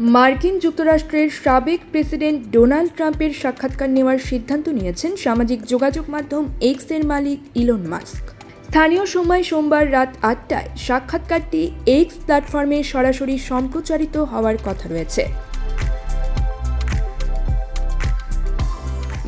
মার্কিন যুক্তরাষ্ট্রের সাবেক প্রেসিডেন্ট ডোনাল্ড ট্রাম্পের সাক্ষাৎকার নেওয়ার সিদ্ধান্ত নিয়েছেন সামাজিক যোগাযোগ মাধ্যম এক্সের মালিক ইলন মাস্ক। স্থানীয় সময় সোমবার রাত আটটায় সাক্ষাৎকারটি এক্স প্ল্যাটফর্মে সরাসরি সম্প্রচারিত হওয়ার কথা রয়েছে।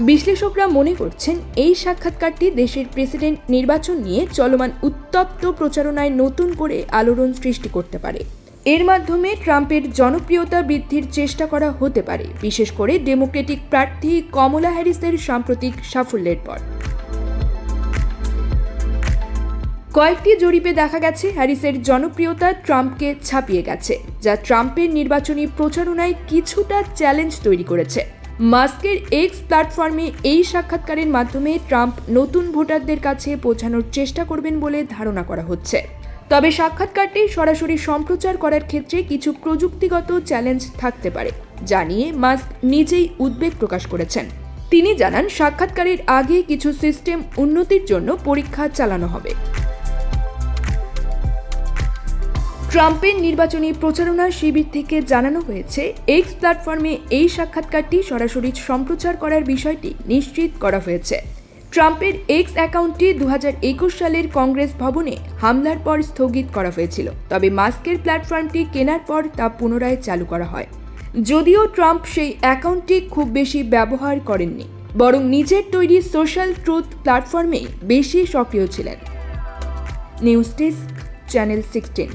বিশ্লেষকরা মনে করছেন, এই সাক্ষাৎকারটি দেশের প্রেসিডেন্ট নির্বাচন নিয়ে চলমান উত্তপ্ত প্রচারণায় নতুন করে আলোড়ন সৃষ্টি করতে পারে। এর মাধ্যমে ট্রাম্পের জনপ্রিয়তা বৃদ্ধির চেষ্টা করা হতে পারে, বিশেষ করে ডেমোক্রেটিক প্রার্থী কমলা হ্যারিসের সাম্প্রতিক সাফল্যের পর। কয়েকটি জরিপে দেখা গেছে, হ্যারিসের জনপ্রিয়তা ট্রাম্পকে ছাপিয়ে গেছে, যা ট্রাম্পের নির্বাচনী প্রচারণায় কিছুটা চ্যালেঞ্জ তৈরি করেছে। মাস্কের এক্স প্ল্যাটফর্মে এই সাক্ষাৎকারের মাধ্যমে ট্রাম্প নতুন ভোটারদের কাছে পৌঁছানোর চেষ্টা করবেন বলে ধারণা করা হচ্ছে। তবে সাক্ষাৎকারটি সরাসরি সম্প্রচার করার ক্ষেত্রে কিছু প্রযুক্তিগত চ্যালেঞ্জ থাকতে পারে, যা নিয়ে মাস্ক নিজেই উদ্বেগ প্রকাশ করেছেন। তিনি জানান, সাক্ষাৎকারের আগে কিছু সিস্টেম উন্নতির জন্য পরীক্ষা চালানো হবে। ট্রাম্পের নির্বাচনী প্রচারণা শিবির থেকে জানানো হয়েছে, এক্স প্ল্যাটফর্মে এই সাক্ষাৎকারটি সরাসরি সম্প্রচার করার বিষয়টি নিশ্চিত করা হয়েছে। ট্রাম্পের এক্স অ্যাকাউন্টটি দু হাজার একুশ সালের কংগ্রেস ভবনে হামলার পর স্থগিত করা হয়েছিল। তবে মাস্কের প্ল্যাটফর্মটি কেনার পর তা পুনরায় চালু করা হয়। যদিও ট্রাম্প সেই অ্যাকাউন্টটি খুব বেশি ব্যবহার করেননি, বরং নিজের তৈরি সোশ্যাল ট্রুথ প্ল্যাটফর্মেই বেশি সক্রিয় ছিলেন। News desk, channel sixteen.